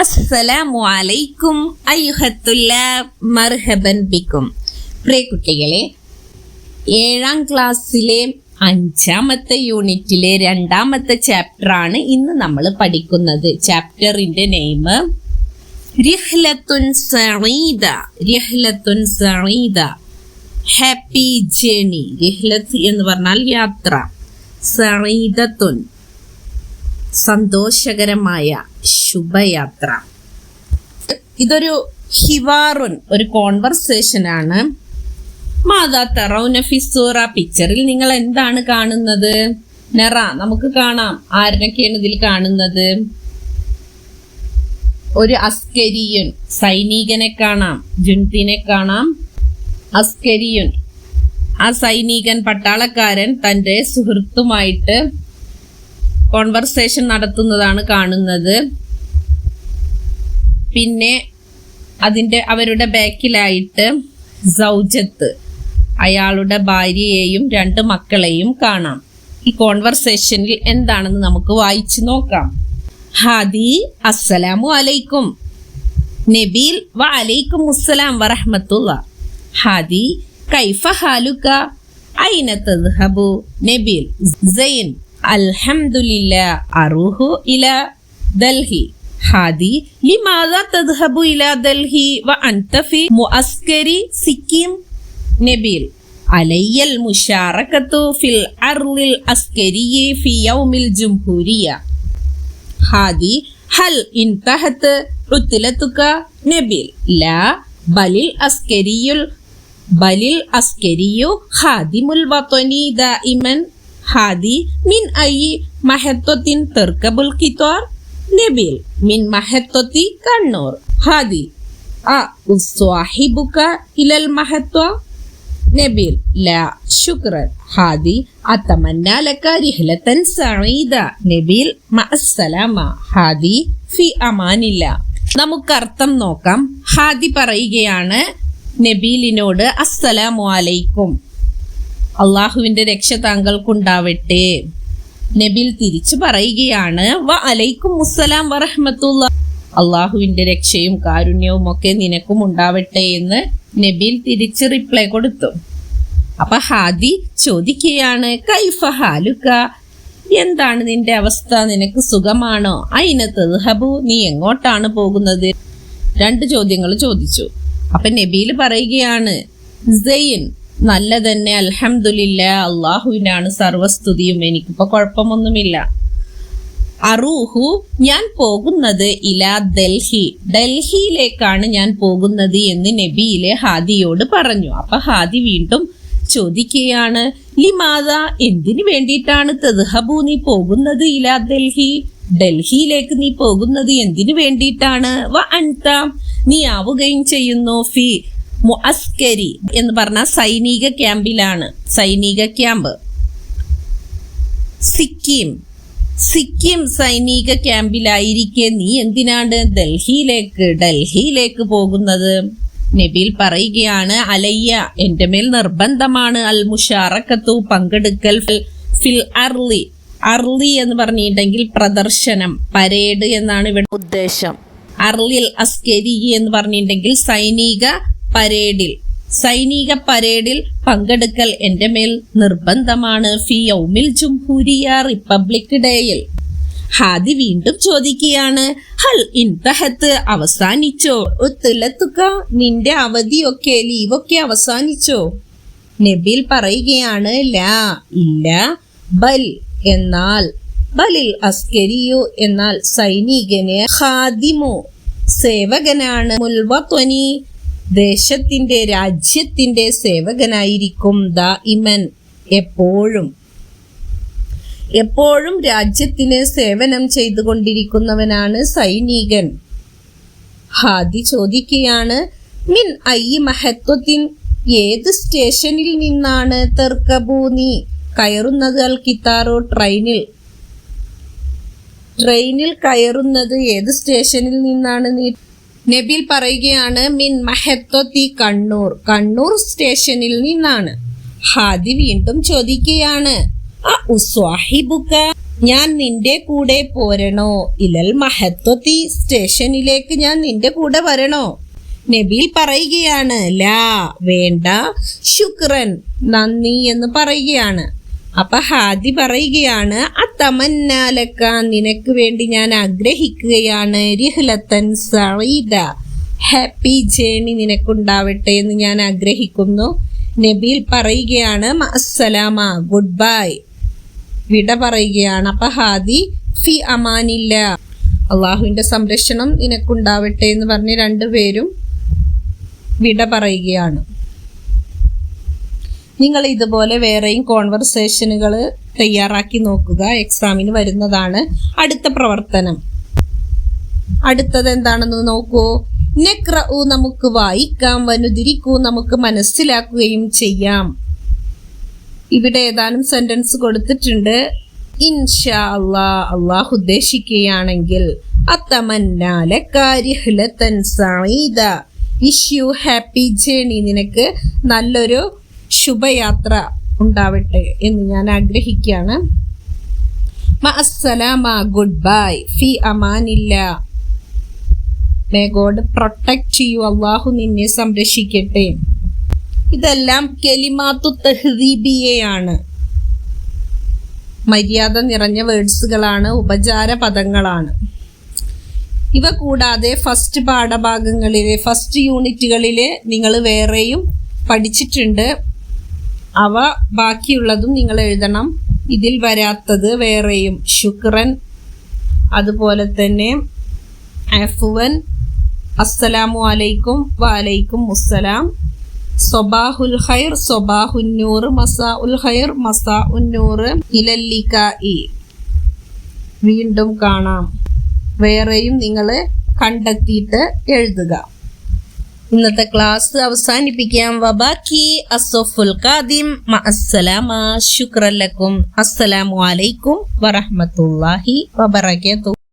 അസ്സലാമു അലൈക്കും അയ്യുഹത്തുല്ല മർഹബൻ ബിക്കും. പ്രിയ കുട്ടികളെ ഏഴാം ക്ലാസ്സിലെ അഞ്ചാമത്തെ യൂണിറ്റിലെ രണ്ടാമത്തെ ചാപ്റ്റർ ആണ് ഇന്ന് നമ്മൾ പഠിക്കുന്നത്. ചാപ്റ്ററിന്റെ നെയിം റിഹ്ലത്തുൻ സഈദ റിഹ്ലത്തുൻ സഈദ ഹാപ്പി ജേണി റിഹ്ലത്ത് എന്ന് പറഞ്ഞാൽ യാത്ര സറീദത്തുൻ സന്തോഷകരമായ ശുഭയാത്ര. ഇതൊരു ഹിവാറുൻ ഒരു കോൺവെർസേഷൻ ആണ് മാതാ തറൗന ഫിസൂറ പിക്ചറിൽ നിങ്ങൾ എന്താണ് കാണുന്നത്? നെറ നമുക്ക് കാണാം. ആരൊക്കെയാണ് ഇതിൽ കാണുന്നത്? ഒരു അസ്കരിയൻ സൈനികനെ കാണാം. ജുൻതിനെ കാണാം. അസ്കരിയൻ. ആ സൈനികൻ പട്ടാളക്കാരൻ തന്റെ സുഹൃത്തുമായിട്ട് കോൺവെർസേഷൻ നടത്തുന്നതാണ് കാണുന്നത്. പിന്നെ അതിന്റെ അവരുടെ ബാക്കിലായിട്ട് സൗജത്ത് അയാളുടെ ഭാര്യയെയും രണ്ട് മക്കളെയും കാണാം. ഈ കോൺവെർസേഷനിൽ എന്താണെന്ന് നമുക്ക് വായിച്ചു നോക്കാം. ഹാദി അസ്സലാമു അലൈക്കും. നബീൽ വ അലൈക്കും അസ്സലാം വറഹ്മത്തുള്ള. ഹാദി കൈഫ ഹാലുക ഐന തദ്ഹബു? നബീൽ സൈൻ الحمد لله أروح إلى دلهي. هذه لماذا تذهب إلى دلهي؟ وأنت في معسكر سكيم نبيل. علي المشاركة في العرض العسكري في يوم الجمهورية. هذه هل انتهت عطلتك؟ نبيل. لا بل العسكري بل العسكري خادم الوطن دائما. Hadi min ayi mahetotin terkabul kitor? Nabil min mahetoti kanor. Hadi. A uswahibuka ilal mahetwa? Nabil. La syukran. Hadi. Atamanna laka rihlatan sa'ida. Nabil. Ma'assalama. Hadi. Fi amanillah. നമുക്കർത്ഥം നോക്കാം ഹാദി പറയുകയാണ് നബീലിനോട് അസ്സലാമു അലൈക്കും അള്ളാഹുവിന്റെ രക്ഷ താങ്കൾക്കുണ്ടാവട്ടെ. നബിൽ തിരിച്ചു പറയുകയാണ് വ അലൈക്കും മുസ്സലാം വറഹമത്തുള്ള. അള്ളാഹുവിന്റെ രക്ഷയും കാരുണ്യവും ഒക്കെ നിനക്കും ഉണ്ടാവട്ടെ എന്ന് നബിൽ തിരിച്ച് റിപ്ലൈ കൊടുത്തു. അപ്പൊ ഹാദി ചോദിക്കുകയാണ് കൈഫ ഹാലുക്ക എന്താണ് നിന്റെ അവസ്ഥ? നിനക്ക് സുഖമാണോ? അയിന തെഹബു? നീ എങ്ങോട്ടാണ് പോകുന്നത്? രണ്ട് ചോദ്യങ്ങൾ ചോദിച്ചു. അപ്പൊ നബീൽ പറയുകയാണ് സെയിൻ നല്ല തന്നെ അലഹമുല്ല അള്ളാഹുവിനാണ് സർവസ്തുതിയും. എനിക്കിപ്പോ കുഴപ്പമൊന്നുമില്ല. അറൂഹു ഞാൻ പോകുന്നത് ഇലാ ഡൽഹി ഡൽഹിയിലേക്കാണ് ഞാൻ പോകുന്നത് എന്ന് നബിയിലെ ഹാദിയോട് പറഞ്ഞു. അപ്പൊ ഹാദി വീണ്ടും ചോദിക്കുകയാണ് ലിമാത എന്തിനു വേണ്ടിയിട്ടാണ് തെഹബു നീ പോകുന്നത് ഇലാ ഡൽഹി ഡൽഹിയിലേക്ക് നീ പോകുന്നത് എന്തിനു വേണ്ടിയിട്ടാണ്? വ അൻത നീ ആവുകയും ചെയ്യുന്നു ഫി മുഅസ്കരി എന്ന് പറഞ്ഞ സൈനിക ക്യാമ്പിലാണ്. സൈനിക ക്യാമ്പ്. സിക്കിം. സിക്കിം സൈനിക ക്യാമ്പിലായിരിക്കെ നീ എന്തിനാണ് ഡൽഹിയിലേക്ക് ഡൽഹിയിലേക്ക് പോകുന്നത്? നബിൽ പറയുകയാണ് അലയ്യ എന്റെ മേൽ നിർബന്ധമാണ് അൽ മുഷാറക്കത്തു പങ്കെടുക്കൽ ഫിൽ- ഫിൽ അർലി അർലി എന്ന് പറഞ്ഞിട്ടുണ്ടെങ്കിൽ പ്രദർശനം പരേഡ് എന്നാണ് ഇവിടെ ഉദ്ദേശം. അർലിൽ അസ്കരി എന്ന് പറഞ്ഞിട്ടുണ്ടെങ്കിൽ സൈനിക പരേഡിൽ സൈനിക പരേഡിൽ പങ്കെടുക്കൽ എന്റെ മേൽ നിർബന്ധമാണ്. ഫി യൗമിൽ ജുംഹൂരിയ റിപ്പബ്ലിക് ഡേയിൽ. ഹാദി വീണ്ടും ചോദിക്കുകയാണ് ഹൽ ഇൻതഹത്ത് അവസാനിച്ചോ? തിലത്തുക നിന്റെ അവധിയൊക്കെ ലീവൊക്കെ അവസാനിച്ചോ? നബിൽ പറയുകയാണ് ലാ ഇല്ല ബൽ എന്നാൽ ബലിൽ അസ്കരിയു എന്നാൽ സൈനികന് ഹാദിമോ സേവകനാണ് മുൽവത്വനി ദേശത്തിന്റെ രാജ്യത്തിന്റെ സേവകനായിരിക്കും ദ ഇമൻ എപ്പോഴും. എപ്പോഴും രാജ്യത്തിന് സേവനം ചെയ്തുകൊണ്ടിരിക്കുന്നവനാണ് സൈനികൻ. ഹാദി ചോദിക്കുകയാണ് മിൻ ഐ മഹത്വത്തിൻ ഏത് സ്റ്റേഷനിൽ നിന്നാണ് തെർക്കബൂ നീ കയറുന്നത് അൽ കിത്താറോ ട്രെയിനിൽ? ട്രെയിനിൽ കയറുന്നത് ഏത് സ്റ്റേഷനിൽ നിന്നാണ് നീ നബിൽ പറയുകയാണ് മിൻ മഹത്വത്തി കണ്ണൂർ. കണ്ണൂർ സ്റ്റേഷനിൽ നിന്നാണ്. ഹാദി വീണ്ടും ചോദിക്കുകയാണ് "അ ഉസ്വാഹിബുക ഞാൻ നിന്റെ കൂടെ പോരണോ? ഇലൽ മഹത്വത്തി സ്റ്റേഷനിലേക്ക് ഞാൻ നിന്റെ കൂടെ വരണോ? നബീൽ പറയുകയാണ് ലാ വേണ്ട ശുക്രൻ നന്ദി എന്ന് പറയുകയാണ്. അപ്പൊ ഹാദി പറയുകയാണ് അത്തമന്നാലക്ക നിനക്ക് വേണ്ടി ഞാൻ ആഗ്രഹിക്കുകയാണ്. റിഹ്ലത്തൻ സറീദ ഹാപ്പി ജേണി നിനക്കുണ്ടാവട്ടെ എന്ന് ഞാൻ ആഗ്രഹിക്കുന്നു. നബീൽ പറയുകയാണ് അസ്സലാമ ഗുഡ് ബൈ. വിട പറയുകയാണ് അപ്പൊ ഹാദി ഫി അമാനില്ല അള്ളാഹുവിന്റെ സംരക്ഷണം നിനക്കുണ്ടാവട്ടെ എന്ന് പറഞ്ഞ് രണ്ടുപേരും വിട പറയുകയാണ്. നിങ്ങൾ ഇതുപോലെ വേറെയും കോൺവെർസേഷനുകൾ തയ്യാറാക്കി നോക്കുക. എക്സാമിന് വരുന്നതാണ് അടുത്ത പ്രവർത്തനം. അടുത്തത് എന്താണെന്ന് നോക്കൂ. നെക്രഉ നമുക്ക് വായിക്കാം വനുതിരിക്കൂ നമുക്ക് മനസ്സിലാക്കുകയും ചെയ്യാം. ഇവിടെ ഏതാനും സെന്റൻസ് കൊടുത്തിട്ടുണ്ട്. ഇൻഷാ അള്ളാ അള്ളാഹ് ഉദ്ദേശിക്കുകയാണെങ്കിൽ വിഷ് യു ഹാപ്പി ജേണി നിനക്ക് നല്ലൊരു ശുഭയാത്ര ഉണ്ടാവട്ടെ എന്ന് ഞാൻ ആഗ്രഹിക്കുകയാണ്. അസ്സലാമ ഗുഡ് ബൈ. ഫി അമാനില്ല. മേ ഗോഡ് പ്രൊട്ടക്ട് ചെയ്യൂ അള്ളാഹു നിന്നെ സംരക്ഷിക്കട്ടെ. ഇതെല്ലാം കെലിമാത്തു തെഹ്ദീബിയയാണ്. മര്യാദ നിറഞ്ഞ വേർഡ്സുകളാണ് ഉപചാര പദങ്ങളാണ്. ഇവ കൂടാതെ ഫസ്റ്റ് പാഠഭാഗങ്ങളിലെ ഫസ്റ്റ് യൂണിറ്റുകളിലെ നിങ്ങൾ വേറെയും പഠിച്ചിട്ടുണ്ട്. അവ ബാക്കിയുള്ളതും നിങ്ങൾ എഴുതണം. ഇതിൽ വരാത്തത് വേറെയും. ശുക്രൻ അതുപോലെ തന്നെ അഫുവൻ അസ്സലാമു അലൈക്കും വാലൈക്കും മുസ്സലാം. സൊബാഹുൽ ഹൈർ സൊബാഹുന്നൂർ മസാ ഉൽ ഹൈർ മസാ ഉന്നൂർ ഇലല്ലിക്കായി വീണ്ടും കാണാം. വേറെയും നിങ്ങൾ കണ്ടെത്തിയിട്ട് എഴുതുക. ഇന്നത്തെ ക്ലാസ് അവസാനിപ്പിക്കാം. വബാക്കി അസഫുൽ ഖാദിം. അസ്സലാമ ശുക്രല്ലക്കും അസ്സലാമു അലൈക്കും വറഹ്മത്തുള്ളാഹി വബറകാതുഹു.